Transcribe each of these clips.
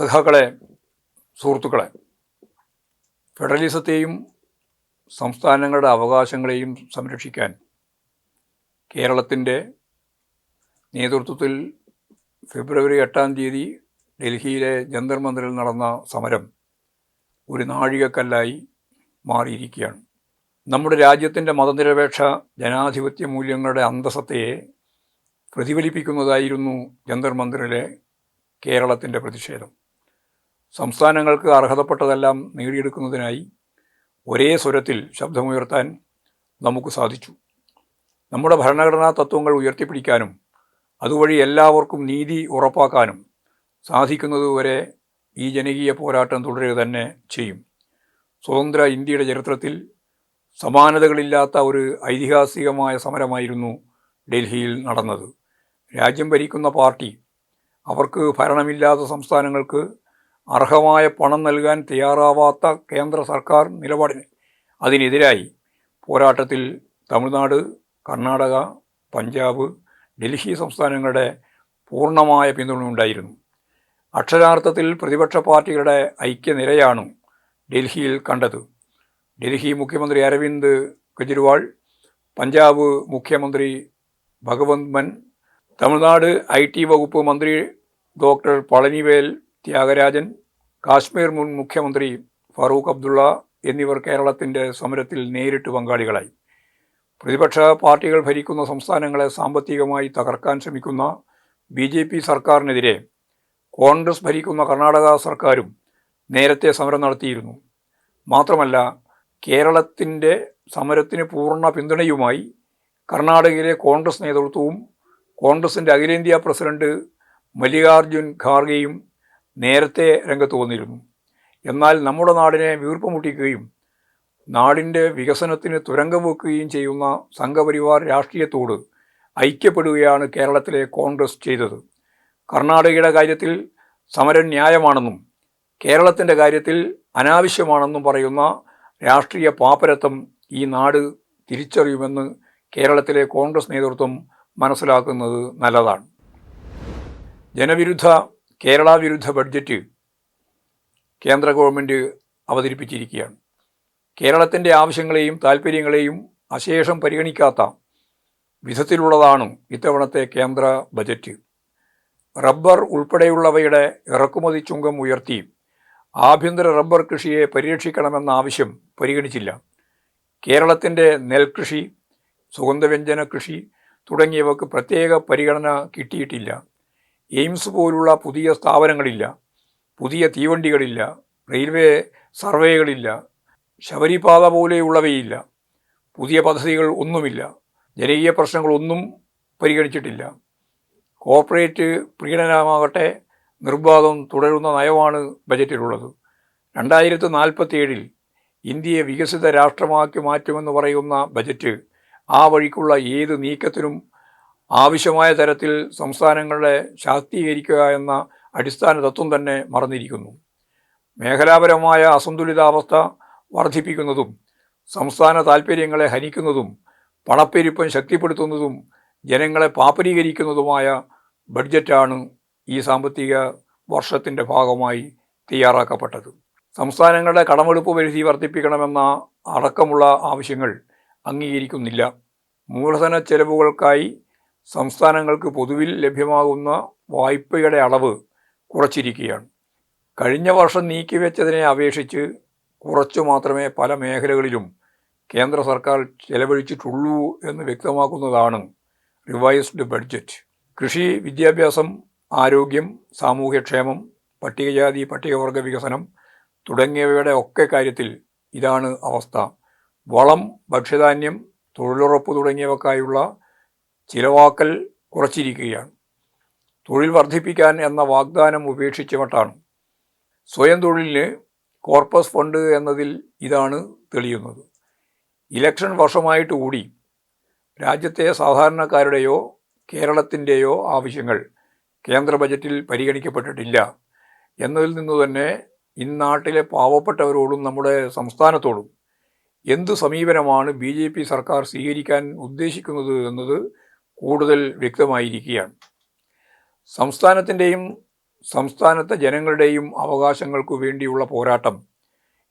സഖാക്കളെ സുഹൃത്തുക്കളെ ഫെഡറലിസത്തെയും സംസ്ഥാനങ്ങളുടെ അവകാശങ്ങളെയും സംരക്ഷിക്കാൻ കേരളത്തിന്റെ നേതൃത്വത്തിൽ ഫെബ്രുവരി എട്ടാം തീയതി ഡൽഹിയിലെ ജന്തർ മന്ദിറിൽ നടന്ന സമരം ഒരു നാഴികക്കല്ലായി മാറിയിരിക്കുകയാണ്. നമ്മുടെ രാജ്യത്തിന്റെ മതനിരപേക്ഷ ജനാധിപത്യ മൂല്യങ്ങളുടെ അന്തസത്തയെ പ്രതിഫലിപ്പിക്കുന്നതായിരുന്നു ജന്തർ മന്ദിറിലെ കേരളത്തിന്റെ പ്രതിഷേധം. സംസ്ഥാനങ്ങൾക്ക് അർഹതപ്പെട്ടതെല്ലാം നേടിയെടുക്കുന്നതിനായി ഒരേ സ്വരത്തിൽ ശബ്ദമുയർത്താൻ നമുക്ക് സാധിച്ചു. നമ്മുടെ ഭരണഘടനാ തത്വങ്ങൾ ഉയർത്തിപ്പിടിക്കാനും അതുവഴി എല്ലാവർക്കും നീതി ഉറപ്പാക്കാനും സാധിക്കുന്നതുവരെ ഈ ജനകീയ പോരാട്ടം തുടരുക തന്നെ ചെയ്യും. സ്വതന്ത്ര ഇന്ത്യയുടെ ചരിത്രത്തിൽ സമാനതകളില്ലാത്ത ഒരു ഐതിഹാസികമായ സമരമായിരുന്നു ഡൽഹിയിൽ നടന്നത്. രാജ്യം ഭരിക്കുന്ന പാർട്ടി അവർക്ക് ഭരണമില്ലാത്ത സംസ്ഥാനങ്ങൾക്ക് അർഹമായ പണം നൽകാൻ തയ്യാറാവാത്ത കേന്ദ്ര സർക്കാർ നിലപാടിന് അതിനെതിരായി പോരാട്ടത്തിൽ തമിഴ്നാട് കർണാടക പഞ്ചാബ് ഡൽഹി സംസ്ഥാനങ്ങളുടെ പൂർണമായ പിന്തുണയുണ്ടായിരുന്നു അക്ഷരാർത്ഥത്തിൽ പ്രതിപക്ഷ പാർട്ടികളുടെ ഐക്യനിരയാണ് ഡൽഹിയിൽ കണ്ടത്. ഡൽഹി മുഖ്യമന്ത്രി അരവിന്ദ് കെജ്രിവാൾ പഞ്ചാബ് മുഖ്യമന്ത്രി ഭഗവന്ത് മൻ തമിഴ്നാട് ഐ ടി വകുപ്പ് മന്ത്രി ഡോക്ടർ പളനിവേൽ ത്യാഗരാജൻ കാശ്മീർ മുൻ മുഖ്യമന്ത്രി ഫറൂഖ് അബ്ദുള്ള എന്നിവർ കേരളത്തിന്റെ സമരത്തിൽ നേരിട്ട് പങ്കാളികളായി. പ്രതിപക്ഷ പാർട്ടികൾ ഭരിക്കുന്ന സംസ്ഥാനങ്ങളെ സാമ്പത്തികമായി തകർക്കാൻ ശ്രമിക്കുന്ന ബി ജെ പി സർക്കാരിനെതിരെ കോൺഗ്രസ് ഭരിക്കുന്ന കർണാടക സർക്കാരും നേരത്തെ സമരം നടത്തിയിരുന്നു. മാത്രമല്ല കേരളത്തിന്റെ സമരത്തിന് പൂർണ പിന്തുണയുമായി കർണാടകയിലെ കോൺഗ്രസ് നേതൃത്വവും കോൺഗ്രസിന്റെ അഖിലേന്ത്യാ പ്രസിഡന്റ് മല്ലികാർജുൻ ഖാർഗെയും നേരത്തെ രംഗത്ത് വന്നിരുന്നു. എന്നാൽ നമ്മുടെ നാടിനെ വീർപ്പുമുട്ടിക്കുകയും നാടിന്റെ വികസനത്തിന് തുരങ്കം വെക്കുകയും ചെയ്യുന്ന സംഘപരിവാർ രാഷ്ട്രീയത്തോട് ഐക്യപ്പെടുകയാണ് കേരളത്തിലെ കോൺഗ്രസ് ചെയ്തത്. കർണാടകയുടെ കാര്യത്തിൽ സമരം ന്യായമാണെന്നും കേരളത്തിന്റെ കാര്യത്തിൽ അനാവശ്യമാണെന്നും പറയുന്ന രാഷ്ട്രീയ പാപ്പരത്വം ഈ നാട് തിരിച്ചറിയുമെന്ന് കേരളത്തിലെ കോൺഗ്രസ് നേതൃത്വം മനസ്സിലാക്കുന്നത് നല്ലതാണ്. ജനവിരുദ്ധ കേരള വിരുദ്ധ ബഡ്ജറ്റ് കേന്ദ്ര ഗവൺമെന്റ് അവതരിപ്പിച്ചിരിക്കുകയാണ്. കേരളത്തിന്റെ ആവശ്യങ്ങളെയും താല്പര്യങ്ങളെയും അശേഷം പരിഗണിക്കാത്ത വിധത്തിലുള്ളതാണ് ഇത്തവണത്തെ കേന്ദ്ര ബജറ്റ്. റബ്ബർ ഉൾപ്പെടെയുള്ളവയുടെ ഇറക്കുമതി ചുങ്കം ഉയർത്തി ആഭ്യന്തര റബ്ബർ കൃഷിയെ പരിരക്ഷിക്കണമെന്ന ആവശ്യം പരിഗണിച്ചില്ല. കേരളത്തിന്റെ നെൽകൃഷി സുഗന്ധവ്യഞ്ജന കൃഷി തുടങ്ങിയവക്ക് പ്രത്യേക പരിഗണന കിട്ടിയിട്ടില്ല. എയിംസ് പോലുള്ള പുതിയ സ്ഥാപനങ്ങളില്ല പുതിയ തീവണ്ടികളില്ല റെയിൽവേ സർവേകളില്ല ശബരിപാത പോലെയുള്ളവയില്ല പുതിയ പദ്ധതികൾ ഒന്നുമില്ല ജനകീയ പ്രശ്നങ്ങളൊന്നും പരിഗണിച്ചിട്ടില്ല. കോർപ്പറേറ്റ് പ്രീണനമാകട്ടെ നിർബാധം തുടരുന്ന നയമാണ് ബജറ്റിലുള്ളത്. രണ്ടായിരത്തി നാൽപ്പത്തിയേഴിൽ ഇന്ത്യയെ വികസിത രാഷ്ട്രമാക്കി മാറ്റുമെന്ന് പറയുന്ന ബജറ്റ് ആ വഴിക്കുള്ള ഏത് നീക്കത്തിനും ആവശ്യമായ തരത്തിൽ സംസ്ഥാനങ്ങളെ ശാക്തീകരിക്കുക എന്ന അടിസ്ഥാന തത്വം തന്നെ മറന്നിരിക്കുന്നു. മേഖലാപരമായ അസന്തുലിതാവസ്ഥ വർദ്ധിപ്പിക്കുന്നതും സംസ്ഥാന താൽപ്പര്യങ്ങളെ ഹനിക്കുന്നതും പണപ്പെരുപ്പം ശക്തിപ്പെടുത്തുന്നതും ജനങ്ങളെ പാപ്പരീകരിക്കുന്നതുമായ ബഡ്ജറ്റാണ് ഈ സാമ്പത്തിക വർഷത്തിന്റെ ഭാഗമായി തയ്യാറാക്കപ്പെട്ടത്. സംസ്ഥാനങ്ങളുടെ കടമെടുപ്പ് പരിധി വർദ്ധിപ്പിക്കണമെന്ന അടക്കമുള്ള ആവശ്യങ്ങൾ അംഗീകരിക്കുന്നില്ല. മൂലധന ചെലവുകൾക്കായി സംസ്ഥാനങ്ങൾക്ക് പൊതുവിൽ ലഭ്യമാകുന്ന വായ്പയുടെ അളവ് കുറച്ചിരിക്കുകയാണ്. കഴിഞ്ഞ വർഷം നീക്കിവെച്ചതിനെ അപേക്ഷിച്ച് കുറച്ചു മാത്രമേ പല മേഖലകളിലും കേന്ദ്ര സർക്കാർ ചെലവഴിച്ചിട്ടുള്ളൂ എന്ന് വ്യക്തമാക്കുന്നതാണ് റിവൈസ്ഡ് ബഡ്ജറ്റ്. കൃഷി വിദ്യാഭ്യാസം ആരോഗ്യം സാമൂഹ്യക്ഷേമം പട്ടികജാതി പട്ടികവർഗ വികസനം തുടങ്ങിയവയുടെ ഒക്കെ കാര്യത്തിൽ ഇതാണ് അവസ്ഥ. വളം ഭക്ഷ്യധാന്യം തൊഴിലുറപ്പ് തുടങ്ങിയവക്കായുള്ള ചിലവാക്കൽ കുറച്ചിരിക്കുകയാണ്. തൊഴിൽ വർദ്ധിപ്പിക്കാൻ എന്ന വാഗ്ദാനം ഉപേക്ഷിച്ച മട്ടാണ് സ്വയം തൊഴിലിന് കോർപ്പസ് ഫണ്ട് എന്നതിൽ ഇതാണ് തെളിയുന്നത്. ഇലക്ഷൻ വർഷമായിട്ട് കൂടി രാജ്യത്തെ സാധാരണക്കാരുടെയോ കേരളത്തിന്റെയോ ആവശ്യങ്ങൾ കേന്ദ്ര ബജറ്റിൽ പരിഗണിക്കപ്പെട്ടിട്ടില്ല. എന്നതിൽ നിന്ന് തന്നെ ഇന്നാട്ടിലെ പാവപ്പെട്ടവരോടും നമ്മുടെ സംസ്ഥാനത്തോടും എന്ത് സമീപനമാണ് ബി സർക്കാർ സ്വീകരിക്കാൻ ഉദ്ദേശിക്കുന്നത് എന്നത് കൂടുതൽ വ്യക്തമായിരിക്കുകയാണ്. സംസ്ഥാനത്തിന്റെയും സംസ്ഥാനത്തെ ജനങ്ങളുടെയും അവകാശങ്ങൾക്കു വേണ്ടിയുള്ള പോരാട്ടം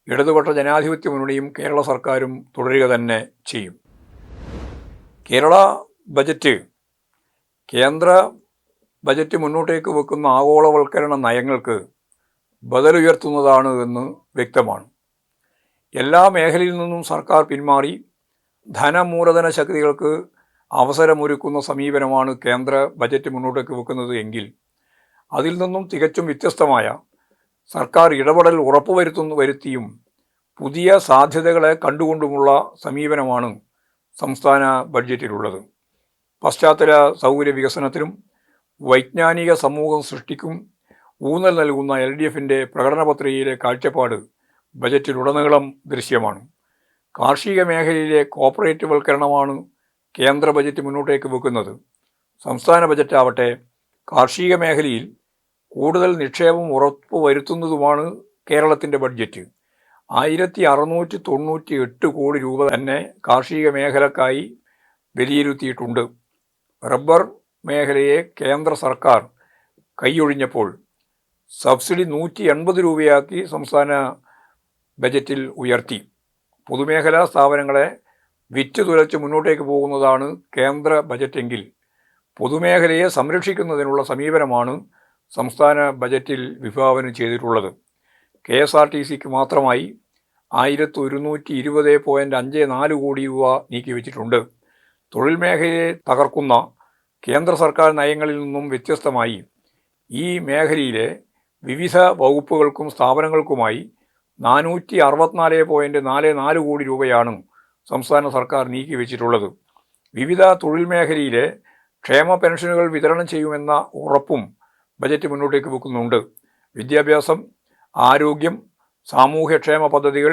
ഇടതുപക്ഷ ജനാധിപത്യ മുന്നണിയും കേരള സർക്കാരും തുടരുക തന്നെ ചെയ്യും. കേരള ബജറ്റ് കേന്ദ്ര ബജറ്റ് മുന്നോട്ടേക്ക് വെക്കുന്ന ആഗോളവൽക്കരണ നയങ്ങൾക്ക് ബദലുയർത്തുന്നതാണ് എന്ന് വ്യക്തമാണ്. എല്ലാ മേഖലയിൽ നിന്നും സർക്കാർ പിന്മാറി ധനമൂലധന ശക്തികൾക്ക് അവസരമൊരുക്കുന്ന സമീപനമാണ് കേന്ദ്ര ബജറ്റ് മുന്നോട്ടേക്ക് വെക്കുന്നത് എങ്കിൽ അതിൽ നിന്നും തികച്ചും വ്യത്യസ്തമായ സർക്കാർ ഇടപെടൽ ഉറപ്പുവരുത്തുന്നു വരുത്തിയും പുതിയ സാധ്യതകളെ കണ്ടുകൊണ്ടുമുള്ള സമീപനമാണ് സംസ്ഥാന ബഡ്ജറ്റിലുള്ളത്. പശ്ചാത്തല സൗകര്യ വികസനത്തിനും വൈജ്ഞാനിക സമൂഹം സൃഷ്ടിക്കും ഊന്നൽ നൽകുന്ന എൽ ഡി എഫിന്റെ പ്രകടന പത്രികയിലെ കാഴ്ചപ്പാട് ബജറ്റിലുടനീളം ദൃശ്യമാണ്. കാർഷിക മേഖലയിലെ കോപ്പറേറ്റ് വൽക്കരണമാണ് കേന്ദ്ര ബജറ്റ് മുന്നോട്ടേക്ക് വെക്കുന്നത്. സംസ്ഥാന ബജറ്റാവട്ടെ കാർഷിക മേഖലയിൽ കൂടുതൽ നിക്ഷേപം ഉറപ്പ് വരുത്തുന്നതുമാണ് കേരളത്തിന്റെ ബഡ്ജറ്റ്. ആയിരത്തി അറുന്നൂറ്റി തൊണ്ണൂറ്റി എട്ട് കോടി രൂപ തന്നെ കാർഷിക മേഖലക്കായി വിലയിരുത്തിയിട്ടുണ്ട്. റബ്ബർ മേഖലയെ കേന്ദ്ര സർക്കാർ കൈയൊഴിഞ്ഞപ്പോൾ സബ്സിഡി നൂറ്റി എൺപത് രൂപയാക്കി സംസ്ഥാന ബജറ്റിൽ ഉയർത്തി. പൊതുമേഖലാ സ്ഥാപനങ്ങളെ വിറ്റ് തുലച്ച് മുന്നോട്ടേക്ക് പോകുന്നതാണ് കേന്ദ്ര ബജറ്റെങ്കിൽ പൊതുമേഖലയെ സംരക്ഷിക്കുന്നതിനുള്ള സമീപനമാണ് സംസ്ഥാന ബജറ്റിൽ വിഭാവനം ചെയ്തിട്ടുള്ളത്. കെ എസ് ആർ ടി സിക്ക് മാത്രമായി ആയിരത്തി ഒരുന്നൂറ്റി ഇരുപത് പോയിന്റ് അഞ്ച് നാല് കോടി രൂപ നീക്കിവെച്ചിട്ടുണ്ട്. തൊഴിൽ മേഖലയെ തകർക്കുന്ന കേന്ദ്ര സർക്കാർ നയങ്ങളിൽ നിന്നും വ്യത്യസ്തമായി ഈ മേഖലയിലെ വിവിധ വകുപ്പുകൾക്കും സ്ഥാപനങ്ങൾക്കുമായി നാനൂറ്റി അറുപത്തിനാല് പോയിന്റ് നാല് നാല് കോടി രൂപയാണ് സംസ്ഥാന സർക്കാർ നീക്കിവെച്ചിട്ടുള്ളത് വിവിധ തൊഴിൽ മേഖലയിലെ ക്ഷേമ പെൻഷനുകൾ വിതരണം ചെയ്യുമെന്ന ഉറപ്പും ബജറ്റ് മുന്നോട്ടേക്ക് വെക്കുന്നുണ്ട്. വിദ്യാഭ്യാസം ആരോഗ്യം സാമൂഹ്യക്ഷേമ പദ്ധതികൾ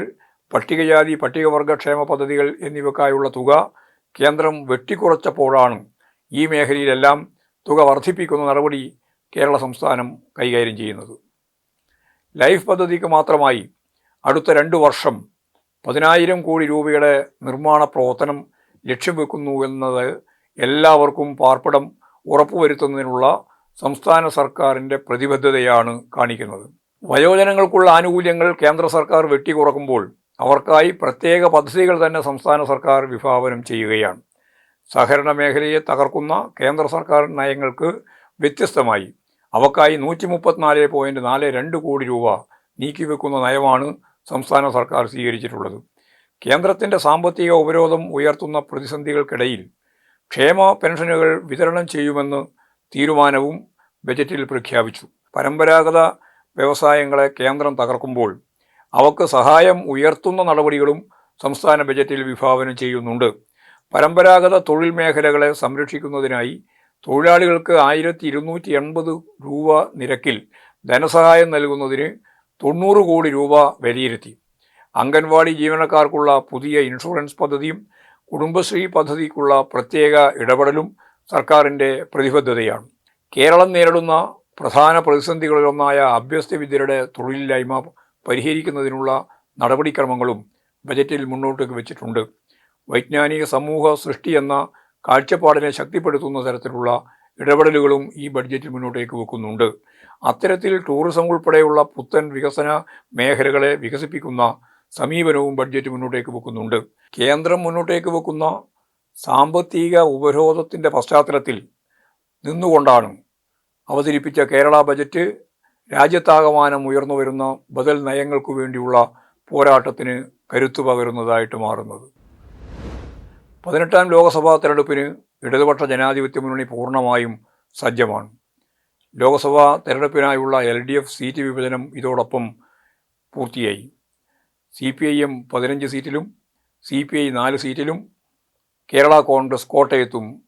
പട്ടികജാതി പട്ടികവർഗ ക്ഷേമ പദ്ധതികൾ എന്നിവക്കായുള്ള തുക കേന്ദ്രം വെട്ടിക്കുറച്ചപ്പോഴാണ് ഈ മേഖലയിലെല്ലാം തുക വർദ്ധിപ്പിക്കുന്ന നടപടി കേരള സംസ്ഥാനം കൈകാര്യം ചെയ്യുന്നത്. ലൈഫ് പദ്ധതിക്ക് മാത്രമായി അടുത്ത രണ്ട് വർഷം പതിനായിരം കോടി രൂപയുടെ നിർമ്മാണ പ്രവർത്തനം ലക്ഷ്യം വെക്കുന്നു എന്നത് എല്ലാവർക്കും പാർപ്പിടം ഉറപ്പുവരുത്തുന്നതിനുള്ള സംസ്ഥാന സർക്കാരിന്റെ പ്രതിബദ്ധതയാണ് കാണിക്കുന്നത്. വയോജനങ്ങൾക്കുള്ള ആനുകൂല്യങ്ങൾ കേന്ദ്ര സർക്കാർ വെട്ടിക്കുറക്കുമ്പോൾ അവർക്കായി പ്രത്യേക പദ്ധതികൾ തന്നെ സംസ്ഥാന സർക്കാർ വിഭാവനം ചെയ്യുകയാണ്. സഹകരണ മേഖലയെ തകർക്കുന്ന കേന്ദ്ര സർക്കാർ നയങ്ങൾക്ക് വ്യത്യസ്തമായി. അവക്കായി നൂറ്റി മുപ്പത്തിനാല് പോയിന്റ് നാല് രണ്ട് കോടി രൂപ നീക്കിവെക്കുന്ന നയമാണ് സംസ്ഥാന സർക്കാർ സ്വീകരിച്ചിട്ടുള്ളത്. കേന്ദ്രത്തിന്റെ സാമ്പത്തിക ഉപരോധം ഉയർത്തുന്ന പ്രതിസന്ധികൾക്കിടയിൽ ക്ഷേമ പെൻഷനുകൾ വിതരണം ചെയ്യുമെന്ന് തീരുമാനവും ബജറ്റിൽ പ്രഖ്യാപിച്ചു. പരമ്പരാഗത വ്യവസായങ്ങളെ കേന്ദ്രം തകർക്കുമ്പോൾ അവക്ക് സഹായം ഉയർത്തുന്ന നടപടികളും സംസ്ഥാന ബജറ്റിൽ വിഭാവനം ചെയ്യുന്നുണ്ട്. പരമ്പരാഗത തൊഴിൽ മേഖലകളെ സംരക്ഷിക്കുന്നതിനായി തൊഴിലാളികൾക്ക് ആയിരത്തി ഇരുന്നൂറ്റി എൺപത് രൂപ നിരക്കിൽ ധനസഹായം നൽകുന്നതിന് തൊണ്ണൂറ് കോടി രൂപ വിലയിരുത്തി. അംഗൻവാടി ജീവനക്കാർക്കുള്ള പുതിയ ഇൻഷുറൻസ് പദ്ധതിയും കുടുംബശ്രീ പദ്ധതിക്കുള്ള പ്രത്യേക ഇടപെടലും സർക്കാരിന്റെ പ്രതിബദ്ധതയാണ്. കേരളം നേരിടുന്ന പ്രധാന പ്രതിസന്ധികളിലൊന്നായ അഭ്യസ്തവിദ്യരുടെ തൊഴിലില്ലായ്മ പരിഹരിക്കുന്നതിനുള്ള നടപടിക്രമങ്ങളും ബജറ്റിൽ മുന്നോട്ട് വെച്ചിട്ടുണ്ട്. വൈജ്ഞാനിക സമൂഹ സൃഷ്ടി എന്ന കാഴ്ചപ്പാടിനെ ശക്തിപ്പെടുത്തുന്ന തരത്തിലുള്ള ഇടപെടലുകളും ഈ ബഡ്ജറ്റിൽ മുന്നോട്ടേക്ക് വെക്കുന്നുണ്ട്. അത്തരത്തിൽ ടൂറിസം ഉൾപ്പെടെയുള്ള പുത്തൻ വികസന മേഖലകളെ വികസിപ്പിക്കുന്ന സമീപനവും ബഡ്ജറ്റ് മുന്നോട്ടേക്ക് വെക്കുന്നുണ്ട്. കേന്ദ്രം മുന്നോട്ടേക്ക് വെക്കുന്ന സാമ്പത്തിക ഉപരോധത്തിന്റെ പശ്ചാത്തലത്തിൽ നിന്നുകൊണ്ടാണ് അവതരിപ്പിച്ച കേരള ബജറ്റ് രാജ്യത്താകമാനം ഉയർന്നു വരുന്ന ബദൽ നയങ്ങൾക്കു വേണ്ടിയുള്ള പോരാട്ടത്തിന് കരുത്തു പകരുന്നതായിട്ട് മാറുന്നത്. പതിനെട്ടാം ലോക്സഭാ തെരഞ്ഞെടുപ്പിന് ഇടതുപക്ഷ ജനാധിപത്യ മുന്നണി പൂർണമായും സജ്ജമാണ്. ലോക്സഭാ തെരഞ്ഞെടുപ്പിനായുള്ള എൽ ഡി എഫ് സീറ്റ് വിഭജനം ഇതോടൊപ്പം പൂർത്തിയായി. സി പി ഐ എം പതിനഞ്ച് സീറ്റിലും സി പി ഐ നാല് സീറ്റിലും കേരള കോൺഗ്രസ് കോട്ടയത്തും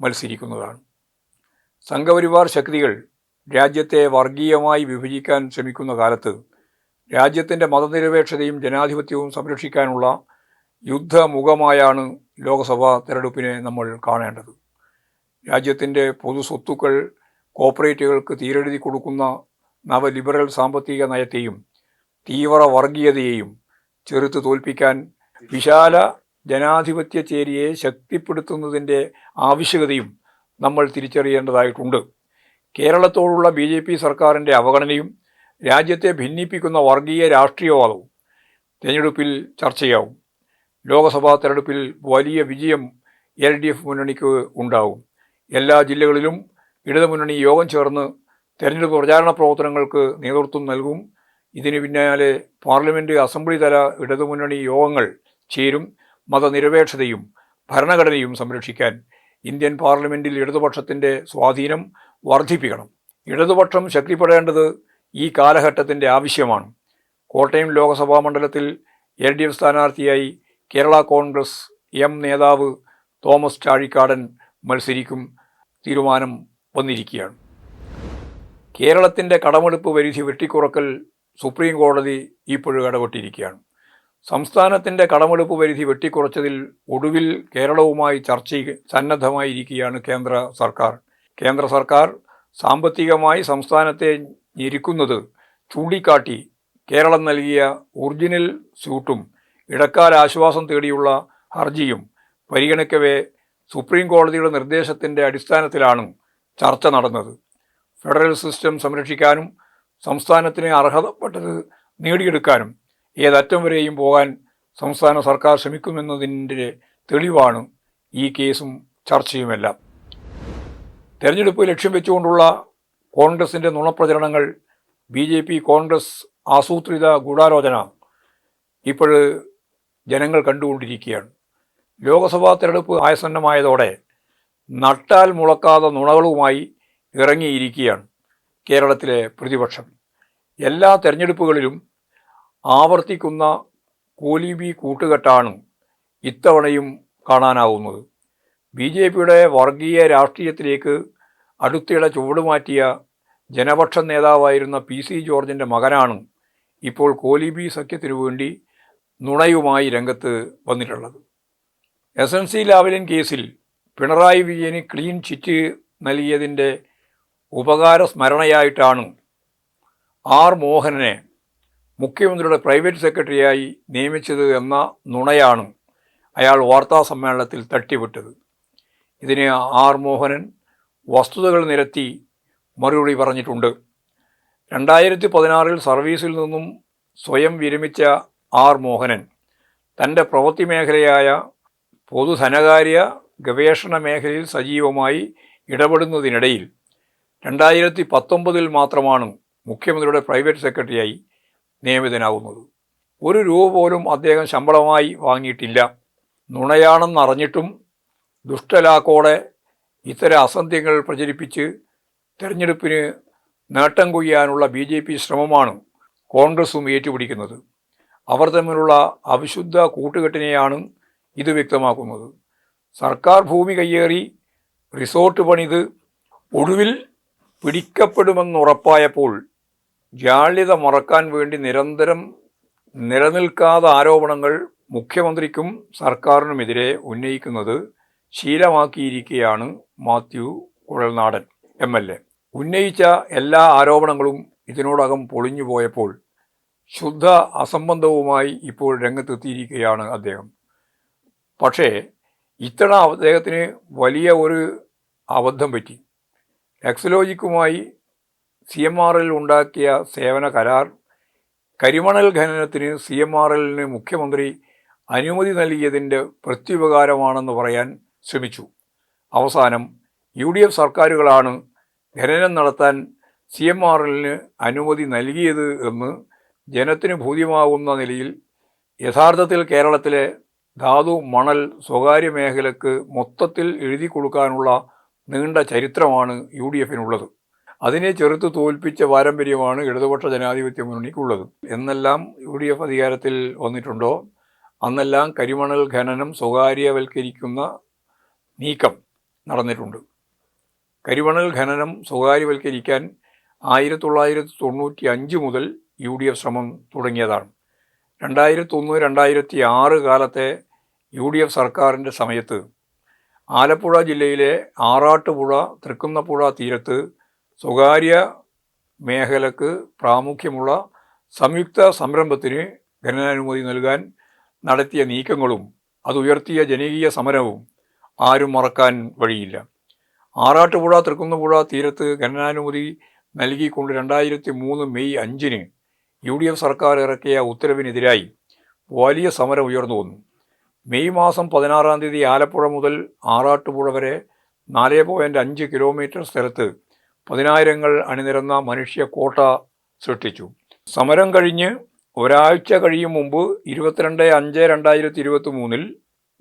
മത്സരിക്കുന്നതാണ്. സംഘപരിവാർ ശക്തികൾ രാജ്യത്തെ വർഗീയമായി വിഭജിക്കാൻ ശ്രമിക്കുന്ന കാലത്ത് രാജ്യത്തിന്റെ മതനിരപേക്ഷതയും ജനാധിപത്യവും സംരക്ഷിക്കാനുള്ള യുദ്ധമുഖമായാണ് ലോക്സഭാ തെരഞ്ഞെടുപ്പിനെ നമ്മൾ കാണേണ്ടത്. രാജ്യത്തിന്റെ പൊതു സ്വത്തുക്കൾ കോപ്പറേറ്റുകൾക്ക് തീരെഴുതി കൊടുക്കുന്ന നവലിബറൽ സാമ്പത്തിക നയത്തെയും തീവ്ര വർഗീയതയെയും ചെറുത്ത് തോൽപ്പിക്കാൻ വിശാല ജനാധിപത്യ ചേരിയെ ശക്തിപ്പെടുത്തുന്നതിന്റെ ആവശ്യകതയും നമ്മൾ തിരിച്ചറിയേണ്ടതായിട്ടുണ്ട്. കേരളത്തോടുള്ള ബി ജെ പി സർക്കാരിന്റെ അവഗണനയും രാജ്യത്തെ ഭിന്നിപ്പിക്കുന്ന വർഗീയ രാഷ്ട്രീയവാദവും തിരഞ്ഞെടുപ്പിൽ ചർച്ചയാവും. ലോക്സഭാ തെരഞ്ഞെടുപ്പിൽ വലിയ വിജയം എൽ ഡി എഫ് മുന്നണിക്ക് ഉണ്ടാവും. എല്ലാ ജില്ലകളിലും ഇടതുമുന്നണി യോഗം ചേർന്ന് തെരഞ്ഞെടുപ്പ് പ്രചാരണ പ്രവർത്തനങ്ങൾക്ക് നേതൃത്വം നൽകും. ഇതിന് പിന്നാലെ പാർലമെന്റ് അസംബ്ലി തല ഇടതുമുന്നണി യോഗങ്ങൾ ചേരും. മതനിരപേക്ഷതയും ഭരണഘടനയും സംരക്ഷിക്കാൻ ഇന്ത്യൻ പാർലമെന്റിൽ ഇടതുപക്ഷത്തിന്റെ സ്വാധീനം വർദ്ധിപ്പിക്കണം. ഇടതുപക്ഷം ശക്തിപ്പെടേണ്ടത് ഈ കാലഘട്ടത്തിന്റെ ആവശ്യമാണ്. കോട്ടയം ലോക്സഭാ മണ്ഡലത്തിൽ എൽ ഡി എഫ് സ്ഥാനാർത്ഥിയായി കേരള കോൺഗ്രസ് എം നേതാവ് തോമസ് ചാഴിക്കാടൻ മത്സരിക്കും. തീരുമാനം വന്നിരിക്കുകയാണ്. കേരളത്തിന്റെ കടമെടുപ്പ് പരിധി വെട്ടിക്കുറക്കൽ സുപ്രീം കോടതി ഇപ്പോഴും ഇടപെട്ടിരിക്കുകയാണ് സംസ്ഥാനത്തിന്റെ കടമെടുപ്പ് പരിധി വെട്ടിക്കുറച്ചതിൽ ഒടുവിൽ കേരളവുമായി ചർച്ച സന്നദ്ധമായിരിക്കുകയാണ് കേന്ദ്ര സർക്കാർ. കേന്ദ്ര സർക്കാർ സാമ്പത്തികമായി സംസ്ഥാനത്തെ ഞെരുക്കുന്നത് ചൂണ്ടിക്കാട്ടി കേരളം നൽകിയ ഒറിജിനൽ സ്യൂട്ടും ഇടക്കാല ആശ്വാസം തേടിയുള്ള ഹർജിയും പരിഗണിക്കവേ സുപ്രീം കോടതിയുടെ നിർദ്ദേശത്തിന്റെ അടിസ്ഥാനത്തിലാണ് ചർച്ച നടന്നത്. ഫെഡറൽ സിസ്റ്റം സംരക്ഷിക്കാനും സംസ്ഥാനത്തിന് അർഹതപ്പെട്ടത് നേടിയെടുക്കാനും ഏതറ്റം വരെയും പോകാൻ സംസ്ഥാന സർക്കാർ ശ്രമിക്കുമെന്നതിന്റെ തെളിവാണ് ഈ കേസും ചർച്ചയുമെല്ലാം. തെരഞ്ഞെടുപ്പ് ലക്ഷ്യം വെച്ചുകൊണ്ടുള്ള കോൺഗ്രസിന്റെ നുണപ്രചരണങ്ങൾ ബി ജെ പി കോൺഗ്രസ് ആസൂത്രിത ഗൂഢാലോചന ഇപ്പോൾ ജനങ്ങൾ കണ്ടുകൊണ്ടിരിക്കുകയാണ്. ലോക്സഭാ തെരഞ്ഞെടുപ്പ് ആസന്നമായതോടെ നട്ടാൽ മുളക്കാതെ നുണകളുമായി ഇറങ്ങിയിരിക്കുകയാണ് കേരളത്തിലെ പ്രതിപക്ഷം. എല്ലാ തെരഞ്ഞെടുപ്പുകളിലും ആവർത്തിക്കുന്ന കോലിബി കൂട്ടുകെട്ടാണ് ഇത്തവണയും കാണാനാവുന്നത്. ബി ജെ പിയുടെ വർഗീയ രാഷ്ട്രീയത്തിലേക്ക് അടുത്തിടെ ചുവടുമാറ്റിയ ജനപക്ഷ നേതാവായിരുന്ന പി സി ജോർജിന്റെ മകനാണ് ഇപ്പോൾ കോലിബി സഖ്യത്തിനു വേണ്ടി നുണയുമായി രംഗത്ത് വന്നിട്ടുള്ളത്. എസ് എൻ സി ലാവലിൻ കേസിൽ പിണറായി വിജയന് ക്ലീൻ ചിറ്റ് നൽകിയതിന്റെ ഉപകാര സ്മരണയായിട്ടാണ് ആർ മോഹനനെ മുഖ്യമന്ത്രിയുടെ പ്രൈവറ്റ് സെക്രട്ടറിയായി നിയമിച്ചത് എന്ന നുണയാണ് അയാൾ വാർത്താ സമ്മേളനത്തിൽ തട്ടിവിട്ടത്. ഇതിന് ആർ മോഹനൻ വസ്തുതകൾ നിരത്തി മറുപടി പറഞ്ഞിട്ടുണ്ട്. രണ്ടായിരത്തി പതിനാറിൽ സർവീസിൽ നിന്നും സ്വയം വിരമിച്ച ആർ മോഹനൻ തന്റെ പ്രവൃത്തി മേഖലയായ പൊതുധനകാര്യ ഗവേഷണ മേഖലയിൽ സജീവമായി ഇടപെടുന്നതിനിടയിൽ രണ്ടായിരത്തി പത്തൊമ്പതിൽ മാത്രമാണ് മുഖ്യമന്ത്രിയുടെ പ്രൈവറ്റ് സെക്രട്ടറിയായി നിയമിതനാവുന്നത് ഒരു രൂപ പോലും അദ്ദേഹം ശമ്പളമായി വാങ്ങിയിട്ടില്ല. നുണയാണെന്നറിഞ്ഞിട്ടും ദുഷ്ടലാക്കോടെ ഇത്തരം അസന്ധ്യങ്ങൾ പ്രചരിപ്പിച്ച് തെരഞ്ഞെടുപ്പിന് നേട്ടം കൊയ്യാനുള്ള ബി ജെ പി ശ്രമമാണ് കോൺഗ്രസും ഏറ്റുപിടിക്കുന്നത്. അവർ തമ്മിലുള്ള അവിശുദ്ധ കൂട്ടുകെട്ടിനെയാണ് ഇത് വ്യക്തമാക്കുന്നത്. സർക്കാർ ഭൂമി കയ്യേറി റിസോർട്ട് പണിത് ഒടുവിൽ പിടിക്കപ്പെടുമെന്നുറപ്പായപ്പോൾ ജാള്യത മറക്കാൻ വേണ്ടി നിരന്തരം നിലനിൽക്കാതെ ആരോപണങ്ങൾ മുഖ്യമന്ത്രിക്കും സർക്കാരിനുമെതിരെ ഉന്നയിക്കുന്നത് ശീലമാക്കിയിരിക്കുകയാണ് Mathew Kuzhalnadan M L A. ഉന്നയിച്ച എല്ലാ ആരോപണങ്ങളും ഇതിനോടകം പൊളിഞ്ഞു പോയപ്പോൾ ശുദ്ധ അസംബന്ധവുമായി ഇപ്പോൾ രംഗത്തെത്തിയിരിക്കുകയാണ് അദ്ദേഹം. പക്ഷേ ഇത്തവണ അദ്ദേഹത്തിന് വലിയ ഒരു അബദ്ധം പറ്റി. എക്സലോജിക്കുമായി സി എം ആർ എൽ ഉണ്ടാക്കിയ സേവന കരാർ കരിമണൽ ഖനനത്തിന് സി എം ആർ എല്ലിന് മുഖ്യമന്ത്രി അനുമതി നൽകിയതിന്റെ പ്രത്യുപകാരമാണെന്ന് പറയാൻ ശ്രമിച്ചു. അവസാനം യു ഡി എഫ് സർക്കാരുകളാണ് ഖനനം നടത്താൻ സി എം ആർ എല്ലിന് അനുമതി നൽകിയത് എന്ന് ജനത്തിന് ബോധ്യമാകുന്ന നിലയിൽ യഥാർത്ഥത്തിൽ കേരളത്തിലെ ധാതു മണൽ സ്വകാര്യ മേഖലക്ക് മൊത്തത്തിൽ എഴുതി കൊടുക്കാനുള്ള നീണ്ട ചരിത്രമാണ് യു ഡി എഫിനുള്ളത്. അതിനെ ചെറുത്ത് തോൽപ്പിച്ച പാരമ്പര്യമാണ് ഇടതുപക്ഷ ജനാധിപത്യ മുന്നണിക്കുള്ളത്. എന്നെല്ലാം യു ഡി എഫ് അധികാരത്തിൽ വന്നിട്ടുണ്ടോ? അന്നെല്ലാം കരിമണൽ ഖനനം സ്വകാര്യവൽക്കരിക്കുന്ന നീക്കം നടന്നിട്ടുണ്ട്. കരിമണൽ ഖനനം സ്വകാര്യവൽക്കരിക്കാൻ ആയിരത്തി തൊള്ളായിരത്തി തൊണ്ണൂറ്റി അഞ്ച് മുതൽ യു ഡി എഫ് ശ്രമം തുടങ്ങിയതാണ്. രണ്ടായിരത്തി ഒന്ന് രണ്ടായിരത്തി ആറ് കാലത്തെ യു ഡി എഫ് സർക്കാരിന്റെ സമയത്ത് ആലപ്പുഴ ജില്ലയിലെ ആറാട്ടുപുഴ തൃക്കുന്നപ്പുഴ തീരത്ത് സ്വകാര്യ മേഖലക്ക് പ്രാമുഖ്യമുള്ള സംയുക്ത സംരംഭത്തിന് ഖനനാനുമതി നൽകാൻ നടത്തിയ നീക്കങ്ങളും അതുയർത്തിയ ജനകീയ സമരവും ആരും മറക്കാൻ വഴിയില്ല. ആറാട്ടുപുഴ തൃക്കുന്നപ്പുഴ തീരത്ത് ഖനനാനുമതി നൽകിക്കൊണ്ട് രണ്ടായിരത്തി മൂന്ന് മെയ് അഞ്ചിന് യു ഡി എഫ് സർക്കാർ ഇറക്കിയ ഉത്തരവിനെതിരായി വലിയ സമരം ഉയർന്നു വന്നു മെയ് മാസം പതിനാറാം തീയതി ആലപ്പുഴ മുതൽ ആറാട്ടുപുഴ വരെ നാല് പോയിന്റ് അഞ്ച് കിലോമീറ്റർ സ്ഥലത്ത് പതിനായിരങ്ങൾ അണിനിരന്ന മനുഷ്യ കോട്ട സൃഷ്ടിച്ചു. സമരം കഴിഞ്ഞ് ഒരാഴ്ച കഴിയും മുമ്പ് ഇരുപത്തിരണ്ട് അഞ്ച് രണ്ടായിരത്തി ഇരുപത്തി മൂന്നിൽ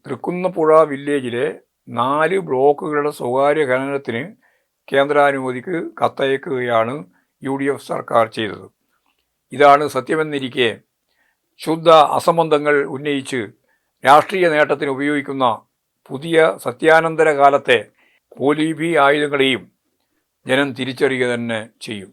തൃക്കുന്നപ്പുഴ വില്ലേജിലെ നാല് ബ്ലോക്കുകളുടെ സ്വകാര്യ ഖനനത്തിന് കേന്ദ്രാനുമതിക്ക് കത്തയക്കുകയാണ് യു ഡി എഫ് സർക്കാർ ചെയ്തത്. ഇതാണ് സത്യമെന്നിരിക്കെ ശുദ്ധ അസംബന്ധങ്ങൾ ഉന്നയിച്ച് രാഷ്ട്രീയ നേട്ടത്തിന് ഉപയോഗിക്കുന്ന പുതിയ സത്യാനന്തര കാലത്തെ പോലീബി ആയുധങ്ങളെയും ജനം തിരിച്ചറിയുക തന്നെ ചെയ്യും.